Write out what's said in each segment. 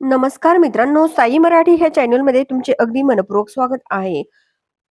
नमस्कार मित्रांनो साई मराठी ह्या चॅनलमध्ये तुमचे अगदी मनपूर्वक स्वागत आहे.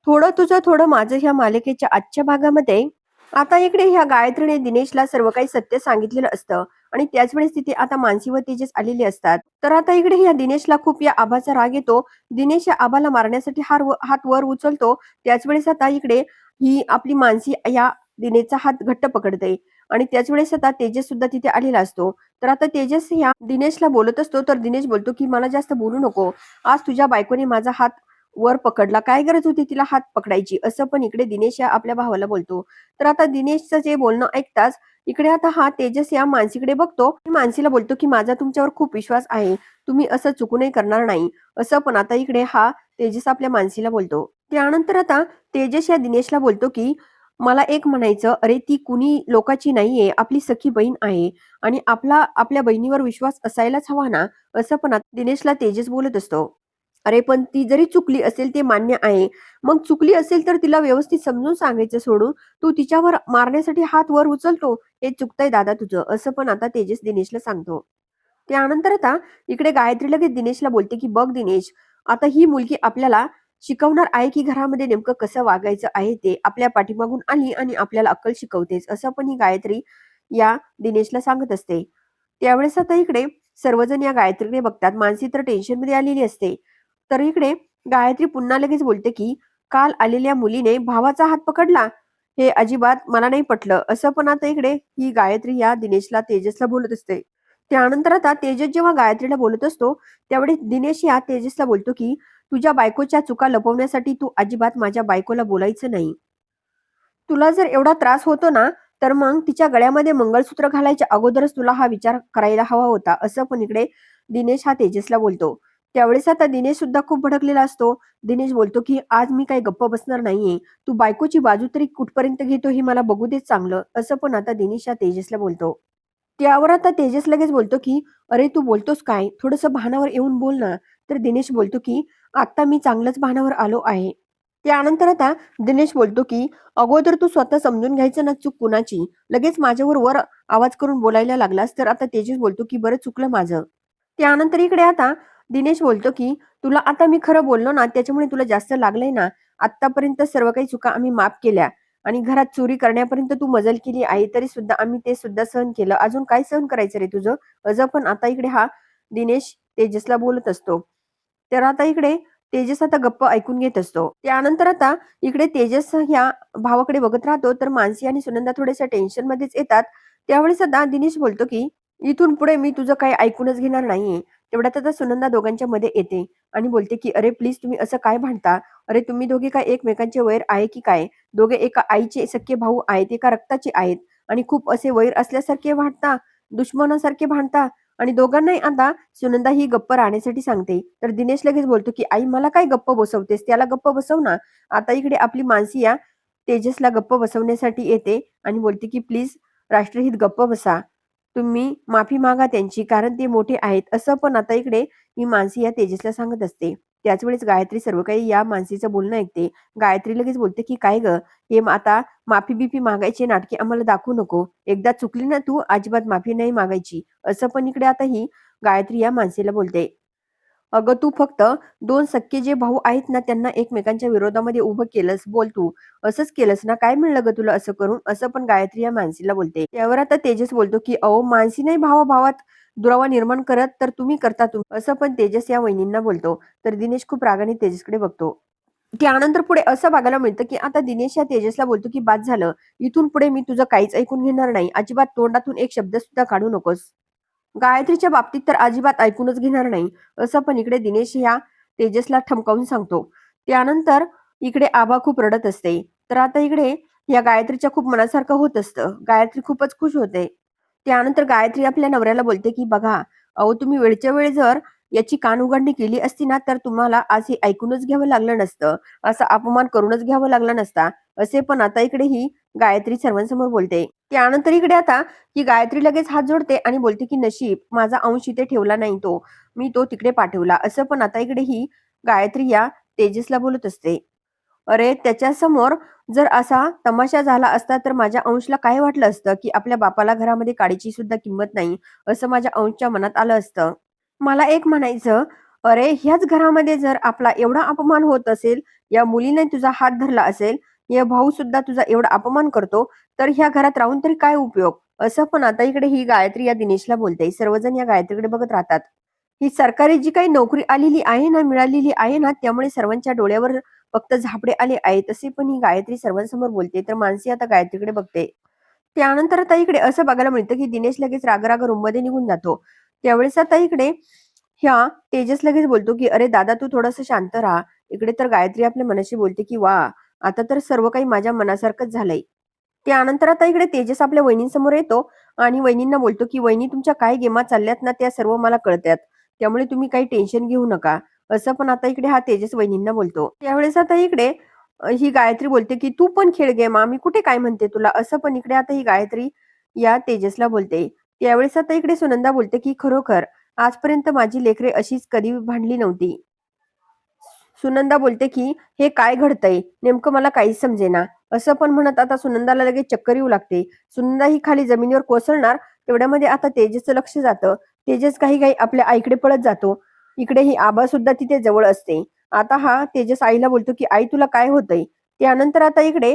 थोडं तुझं थोडं माझं ह्या मालिकेच्या आजच्या भागामध्ये आता इकडे ह्या गायत्रीने दिनेशला सर्व काही सत्य सांगितलेलं असतं आणि त्याच वेळेस तिथे आता मानसी व तेजस आलेले असतात. तर आता इकडे ह्या दिनेशला खूप या आबाचा राग येतो. दिनेश या आबाला मारण्यासाठी हार हात वर उचलतो. त्याच वेळेस आता इकडे ही आपली मानसी या दिनेशचा हात घट्ट पकडते. आणि त्याच वेळेस आता तेजस सुद्धा तिथे आलेला असतो. तर आता तेजस ह्या दिनेशला बोलत असतो. तर दिनेश बोलतो की मला जास्त बोलू नको. आज तुझ्या बायकोने माझा हात वर पकडला. काय गरज होती तिला हात पकडायची? असं पण इकडे दिनेश या आपल्या भावाला बोलतो. तर आता दिनेशचं जे बोलणं ऐकताच इकडे आता हा तेजस या मानसीकडे बघतो. मानसीला बोलतो की माझा तुमच्यावर खूप विश्वास आहे. तुम्ही असं चुकूनही करणार नाही. असं पण आता इकडे हा तेजस आपल्या मानसीला बोलतो. त्यानंतर आता तेजस या दिनेशला बोलतो की मला एक म्हणायचं अरे ती कुणी लोकाची नाहीये आपली सखी बहीण आहे आणि आपला आपल्या बहिणीवर विश्वास असायलाच हवा ना असं पण आता दिनेशला तेजस बोलत असतो. अरे पण ती जरी चुकली असेल ते मान्य आहे. मग चुकली असेल तर तिला व्यवस्थित समजून सांगायचं सोडून तू तिच्यावर मारण्यासाठी हात वर उचलतो हे चुकतंय दादा तुझं असं पण आता तेजस दिनेशला सांगतो. त्यानंतर आता इकडे गायत्री लगेच दिनेशला बोलते की बघ दिनेश आता ही मुलगी आपल्याला शिकवणार आहे की घरामध्ये नेमकं कसं वागायचं आहे ते आपल्या पाठीमागून आली आणि आपल्याला अक्कल शिकवतेच असं पण ही गायत्री या दिनेशला सांगत असते. त्यावेळेस आता इकडे सर्वजण या गायत्रीकडे बघतात. मानसी तर टेन्शनमध्ये आलेली असते. तर इकडे गायत्री पुन्हा लगेच बोलते की काल आलेल्या मुलीने भावाचा हात पकडला. हे अजिबात मला नाही पटलं. असं पण आता इकडे ही गायत्री या दिनेशला तेजसला बोलत असते. त्यानंतर आता तेजस जेव्हा गायत्रीला बोलत असतो त्यावेळी दिनेश या तेजसला बोलतो की तुझ्या बायकोच्या चुका लपवण्यासाठी तू अजिबात माझ्या बायकोला बोलायचं नाही. तुला जर एवढा त्रास होतो ना तर मग तिच्या गळ्यामध्ये मंगळसूत्र घालायच्या अगोदरच तुला हा विचार करायला हवा होता असं पण इकडे दिनेश हा तेजसला बोलतो. त्यावेळेस आता दिनेश सुद्धा खूप भडकलेला असतो. दिनेश बोलतो की आज मी काही गप्प बसणार नाहीये. तू बायकोची बाजू तरी कुठपर्यंत घेतो हे मला बघू देच चांगलं असं पण आता दिनेश हा तेजसला बोलतो. त्यावर आता तेजस लगेच बोलतो की अरे तू बोलतोस काय? थोडस भानावर येऊन बोल ना. तर दिनेश बोलतो की आता मी चांगलंच भानावर आलो आहे. त्यानंतर आता दिनेश बोलतो की अगोदर तू स्वतः समजून घ्यायचं ना चूक कुणाची? लगेच माझ्यावर वर आवाज करून बोलायला लागलास तर आता तेजस बोलतो की बरं चुकलं माझं. त्यानंतर इकडे आता दिनेश बोलतो की तुला आता मी खरं बोललो ना त्याच्यामुळे तुला जास्त लागलंय ना. आतापर्यंत सर्व काही चुका आम्ही माफ केल्या आणि घरात चोरी करण्यापर्यंत तू मजल केली आहे तरी सुद्धा आम्ही ते सुद्धा सहन केलं. अजून काय सहन करायचं रे तुझं? अज पण आता इकडे हा दिनेश तेजसला बोलत असतो. तर आता इकडे तेजस आता गप्प ऐकून घेत असतो. त्यानंतर आता इकडे तेजस ह्या भावाकडे बघत राहतो. तर मानसी आणि सुनंदा थोड्याशा टेन्शन मध्येच येतात. त्यावेळेस आता दिनेश बोलतो की इथून पुढे मी तुझं काही ऐकूनच घेणार नाहीये. तेवढ्यात आता सुनंदा दोघांच्या मध्ये येते आणि बोलते की अरे प्लीज तुम्ही असं काय भांडता अरे तुम्ही दोघे काय एकमेकांचे वैर आहे की काय? दोघे एका आईचे सख्खे भाऊ आहेत एका रक्ताचे आहेत आणि खूप असे वैर असल्यासारखे भांडता दुश्मनासारखे भांडता. आणि दोघांनाही आता सुनंदा ही गप्प राहण्यासाठी सांगते. तर दिनेश लगेच बोलतो की आई मला काय गप्प बसवतेस? त्याला गप्प बसव ना. आता इकडे आपली मानसी या तेजसला गप्प बसवण्यासाठी येते आणि बोलते की प्लीज राष्ट्रहित गप्प बसा. तुम्ही माफी मागा त्यांची कारण ते मोठे आहेत. असं पण आता इकडे ही मानसी या तेजसला सांगत असते. त्याच वेळेस गायत्री सर्व काही या मानसीचं बोलणं ऐकते. गायत्री लगेच बोलते की काय ग? हे आता माफी बिफी मागायचे नाटके आम्हाला दाखवू नको. एकदा चुकली ना तू अजिबात माफी नाही मागायची. असं पण इकडे आता ही गायत्री या माणसेला बोलते. अगं तू फक्त दोन सख्खे जे भाऊ आहेत ना त्यांना एकमेकांच्या विरोधामध्ये उभं केलंस बोल तू. असंच केलंस ना? काय म्हणलं ग तुला असं करून? असं पण गायत्री या मानसीला बोलते. त्यावर आता तेजस बोलतो की अहो मानसी नाही भावा भावात दुरावा निर्माण करत तर तुम्ही करता तुम्ही असं पण तेजस या वहिनींना बोलतो. तर दिनेश खूप रागाने तेजसकडे बघतो. त्यानंतर पुढे असं बघायला मिळतं की आता दिनेश या तेजसला बोलतो की बाद झालं. इथून पुढे मी तुझं काहीच ऐकून घेणार नाही. अजिबात तोंडातून एक शब्द सुद्धा काढू नकोस. गायत्रीच्या बाबतीत तर अजिबात ऐकूनच घेणार नाही असं पण इकडे दिनेश ह्या तेजसला ठमकावून सांगतो. त्यानंतर इकडे आबा खूप रडत असते. तर आता इकडे या गायत्रीच्या खूप मनासारखं होत असतं. गायत्री खूपच खुश होते. त्यानंतर गायत्री आपल्या नवऱ्याला बोलते की बघा अहो तुम्ही वेळच्या वेळी जर याची कान उघडणी केली असती ना तर तुम्हाला आज हे ऐकूनच घ्यावं लागलं नसतं. असा अपमान करूनच घ्यावं लागला नसता. असे पण आता इकडे ही गायत्री सर्वांसमोर बोलते. त्यानंतर इकडे आता की गायत्री लगेच हात जोडते आणि बोलते की नशीब माझा अंश इथे ठेवला नाही तो. मी तो तिकडे पाठवला. असं पण आता इकडे ही गायत्री या तेजसला बोलत असते. अरे त्याच्यासमोर जर असा तमाशा झाला असता तर माझ्या अंशला काय वाटलं असतं की आपल्या बापाला घरामध्ये काडीची सुद्धा किंमत नाही असं माझ्या अंशच्या मनात आलं असतं. मला एक म्हणायचं, "अरे, ह्याच घरामध्ये जर आपला एवढा अपमान होत असेल, या मुलीने तुझा हात धरला असेल, या भाऊ सुद्धा तुझा एवढा अपमान करतो, तर ह्या घरात राहून तरी काय उपयोग?" असं पण आता इकडे ही गायत्री या दिनेशला बोलते. सर्वजण या गायत्रीकडे बघत राहतात. ही सरकारी जी काही नोकरी आलेली आहे ना, मिळालेली आहे ना, त्यामुळे सर्वांच्या डोळ्यावर फक्त झापडे आले आहेत. तसे पण ही गायत्री सर्वांसमोर बोलते. तर मानसी आता गायत्रीकडे बघते. त्यानंतर आता इकडे असं बघायला मिळतं, की दिनेश लगेच राग-राग रूममध्ये निघून जातो. त्यावेळेस आता इकडे ह्या तेजस लगेच बोलतो, की "अरे दादा, तू थोडस शांत राहा." इकडे तर गायत्री आपल्या मनाशी बोलते, की वा आता तर सर्व काही माझ्या मनासारखंच झालंय." त्यानंतर आता इकडे तेजस आपल्या वहिनींसमोर येतो आणि वहिनींना बोलतो, की "वहिनी, तुमच्या काय गेमा चालल्यात ना, त्या सर्व मला कळत्यात. त्यामुळे तुम्ही काही टेन्शन घेऊ नका." असं पण आता इकडे हा तेजस वहिनींना बोलतो. त्यावेळेस आता इकडे ही गायत्री बोलते, की "तू पण खेळ गेम, आम्ही कुठे काय म्हणते तुला?" असं पण इकडे आता ही गायत्री या तेजसला बोलते. त्यावेळेस आता इकडे सुनंदा बोलते, की "खरोखर आजपर्यंत माझी लेकरे अशीच कधी भांडली नव्हती." सुनंदा बोलते, की "हे काय घडतंय? नेमकं मला काहीच समजेना." असं पण म्हणत आता सुनंदाला लगेच चक्कर येऊ लागते. सुनंदा ही खाली जमिनीवर कोसळणार, तेवढ्यामध्ये आता तेजसचं लक्ष जातं. तेजस काही काही आपल्या आईकडे पळत जातो. इकडे ही आबा सुद्धा तिथे जवळ असते. आता हा तेजस आईला बोलतो, की "आई तुला काय होतंय?" त्यानंतर आता इकडे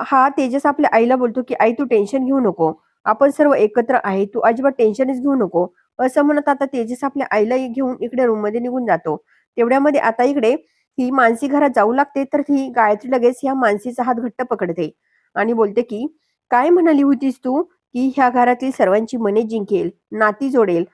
हा तेजस आपल्या आईला बोलतो, की "आई तू टेन्शन घेऊ नको. आपण सर्व एकत्र आहे. तू अजिबात टेन्शनच घेऊ नको." असं म्हणत आता तेजस आपल्या आईला घेऊन इकडे रूममध्ये निघून जातो. तेवढ्यामध्ये आता इकडे ही मानसी घरात जाऊ लागते, तर ती गायत्री लगेच ह्या मानसीचा हात घट्ट पकडते आणि बोलते, की "काय म्हणाली होतीस तू, की ह्या घरातील सर्वांची मने जिंकेल, नाती जोडेल.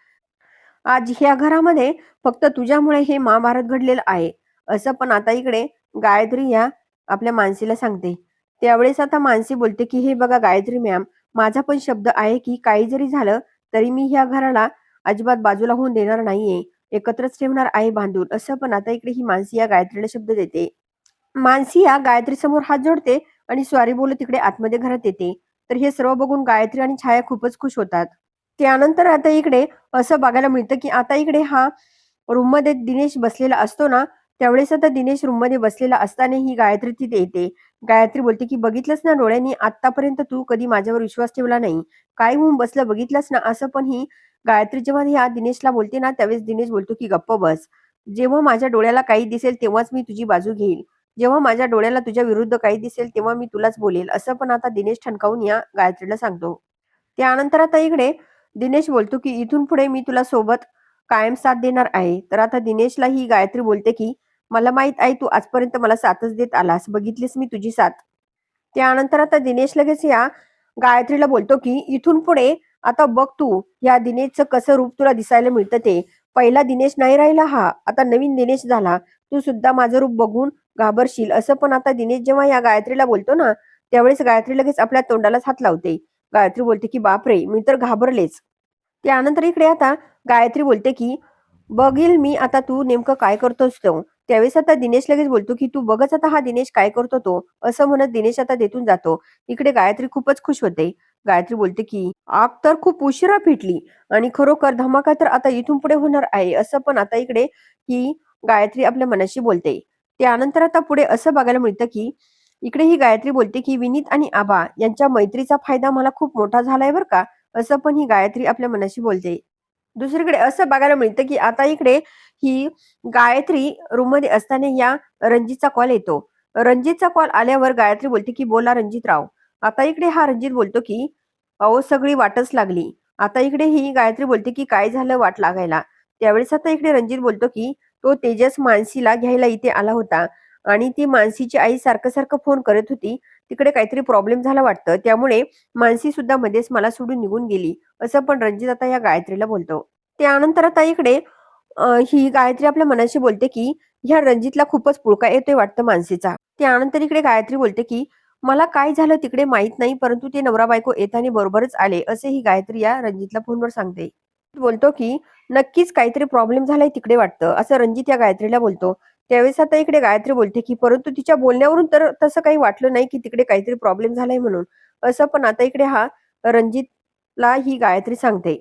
आज ह्या घरामध्ये फक्त तुझ्यामुळे हे महाभारत घडलेलं आहे." असं पण आता इकडे गायत्री ह्या आपल्या मानसीला सांगते. त्यावेळेस आता मानसी बोलते, की "हे बघा गायत्री मॅम, माझा पण शब्द आहे, की काही जरी झालं, तरी मी ह्या घराला अजिबात बाजूला होऊन देणार नाहीये. एकत्रच ठेवणार आहे बांधून." असं पण आता इकडे ही मानसी या गायत्रीला शब्द देते. मानसी या गायत्रीसमोर हात जोडते आणि स्वारी बोलत तिकडे आतमध्ये घरात येते. तर हे सर्व बघून गायत्री आणि छाया खूपच खुश होतात. त्यानंतर आता इकडे असं बघायला मिळतं, की आता इकडे हा रूममध्ये दिनेश बसलेला असतो ना, त्यावेळेस आता दिनेश रूममध्ये बसलेला असताना ही गायत्री तिथे येते. गायत्री बोलते, की "बघितलंस ना डोळ्यांनी, आतापर्यंत तू कधी माझ्यावर विश्वास ठेवला नाही. काय होऊन बसलं बघितलंस ना?" असं पण ही गायत्री जेव्हा ह्या दिनेशला बोलते ना, त्यावेळेस दिनेश बोलतो, की "गप्प बस. जेव्हा माझ्या डोळ्याला काही दिसेल तेव्हाच मी तुझी बाजू घेईल. जेव्हा माझ्या डोळ्याला तुझ्या विरुद्ध काही दिसेल तेव्हा मी तुलाच बोलेल." असं पण आता दिनेश ठणकावून या गायत्रीला सांगतो. त्यानंतर आता इकडे दिनेश बोलतो, की "इथून पुढे मी तुला सोबत कायम साथ देणार आहे." तर आता दिनेशला ही गायत्री बोलते, की "मला माहीत आहे तू आजपर्यंत मला साथच देत आलास. बघितलीस मी तुझी साथ." त्यानंतर आता दिनेश लगेच या गायत्रीला बोलतो, की "इथून पुढे आता बघ तू या दिनेशचं कसं रूप तुला दिसायला मिळतं ते. पहिला दिनेश नाही राहिला हा, आता नवीन दिनेश झाला. तू सुद्धा माझं रूप बघून घाबरशील." असं पण आता दिनेश जेव्हा या गायत्रीला बोलतो ना, त्यावेळेस गायत्री लगेच आपल्या तोंडालाच हात लावते. गायत्री बोलते, की "बापरे! मी तर घाबरलेच." त्यानंतर इकडे आता गायत्री बोलते, की "बघील मी आता तू नेमकं काय करतोस तो." त्यावेळेस आता दिनेश लगेच बोलतो, की "तू बघच आता हा दिनेश काय करतो तो." असं म्हणत दिनेश आता देतून जातो. इकडे गायत्री खूपच खुश होते. गायत्री बोलते, की "आग तर खूप उशिरा फिटली आणि खरोखर धमाका तर आता इथून पुढे होणार आहे." असं पण आता इकडे ही गायत्री आपल्या मनाशी बोलते. त्यानंतर आता पुढे असं बघायला मिळतं, की इकडे ही गायत्री बोलते, की "विनीत आणि आबा यांच्या मैत्रीचा फायदा मला खूप मोठा झालाय बरं का." असं पण ही गायत्री आपल्या मनाशी बोलते. दुसरीकडे असं बघायला मिळतं, की आता इकडे ही गायत्री रूममध्ये असताना या रणजितचा कॉल येतो. रणजितचा कॉल आल्यावर गायत्री बोलते, की "बोला रणजितराव." आता इकडे हा रणजित बोलतो, की "अहो सगळी वाटच लागली." आता इकडे ही गायत्री बोलते, की "काय झालं वाट लागायला?" त्यावेळेस आता इकडे रणजित बोलतो, की "तो तेजस मानसीला घ्यायला इथे आला होता आणि ती मानसीची आई सारखं-सारखं फोन करत होती. तिकडे काहीतरी प्रॉब्लेम झाला वाटतं. त्यामुळे मानसी सुद्धा मध्येच मला सोडून निघून गेली." असं पण रणजित आता या गायत्रीला बोलतो. त्यानंतर आता इकडे ही गायत्री आपल्या मनाशी बोलते, की ह्या रणजितला खूपच पुळका येतोय वाटतं मानसीचा. त्यानंतर इकडे गायत्री बोलते, की "मला काय झालं तिकडे माहीत नाही, परंतु ते नवरा-बायको येताना बरोबरच आले." असे ही गायत्री या रणजितला फोनवर सांगते. बोलतो, की "नक्कीच काहीतरी प्रॉब्लेम झालाय तिकडे वाटतं." असं रणजित या गायत्रीला बोलतो. त्यावेळेस आता इकडे गायत्री बोलते, की "परंतु तिच्या बोलण्यावरून तर तसं काही वाटलं नाही, की तिकडे काहीतरी प्रॉब्लेम झालाय म्हणून." असं पण आता इकडे हा रणजितला ही गायत्री सांगते.